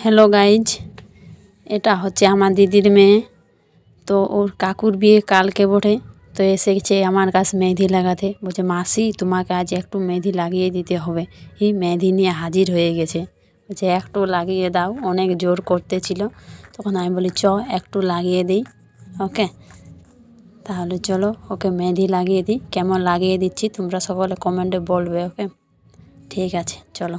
Hello guys এটা হচ্ছে আমার দিদির মেয়ে। তো ওর কাকুর বিয়ে কালকে বটে। তো এসেছে আমার কাছে মেহেদি লাগাতে। বলছে, মাসি, তোমাকে আজ একটু মেহেদি লাগিয়ে দিতে হবে। এই মেহেদি নিয়ে হাজির হয়ে গেছে। বলছে, একটু লাগিয়ে দাও। অনেক জোর করতেছিল। তখন আমি বলি, চ, একটু লাগিয়ে দিই। ওকে? তাহলে চলো, ওকে মেহেদি লাগিয়ে দিই। কেমন লাগিয়ে দিচ্ছি, তোমরা সকলে কমেন্টে বলবে, ওকে? ঠিক আছে, চলো।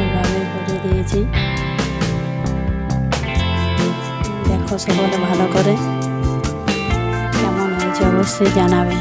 ওইভাবে করে দিয়েছি। দেখো সকলে ভালো করে কেমন হয়েছে অবশ্যই জানাবে।